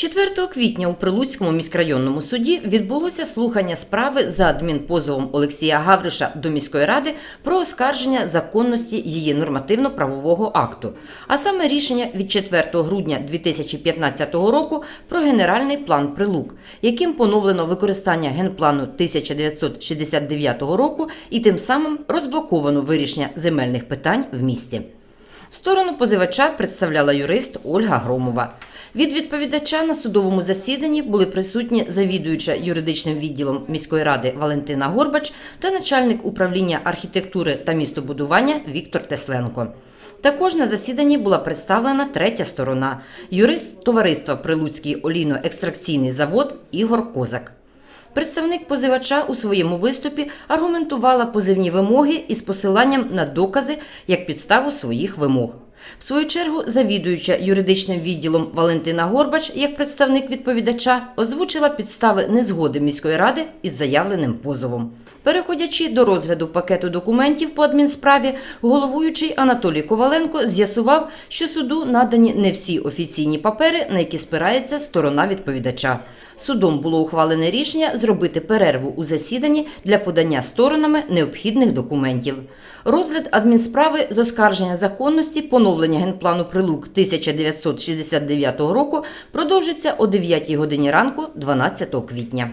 4 квітня у Прилуцькому міськрайонному суді відбулося слухання справи за адмінпозовом Олексія Гавриша до міської ради про оскарження законності її нормативно-правового акту, а саме рішення від 4 грудня 2015 року про генеральний план Прилук, яким поновлено використання генплану 1969 року і тим самим розблоковано вирішення земельних питань в місті. Сторону позивача представляла юрист Ольга Громова. Від відповідача на судовому засіданні були присутні завідуюча юридичним відділом міської ради Валентина Горбач та начальник управління архітектури та містобудування Віктор Тесленко. Також на засіданні була представлена третя сторона юрист товариства Прилуцький олійно-екстракційний завод Ігор Козак. Представник позивача у своєму виступі аргументувала позивні вимоги із посиланням на докази як підставу своїх вимог. В свою чергу, завідуюча юридичним відділом Валентина Горбач, як представник відповідача, озвучила підстави незгоди міської ради із заявленим позовом. Переходячи до розгляду пакету документів по адмінсправі, головуючий Анатолій Коваленко з'ясував, що суду надані не всі офіційні папери, на які спирається сторона відповідача. Судом було ухвалене рішення зробити перерву у засіданні для подання сторонами необхідних документів. Розгляд адмінсправи з оскарження законності поновлення генплану Прилук 1969 року продовжиться о 9 годині ранку 12 квітня.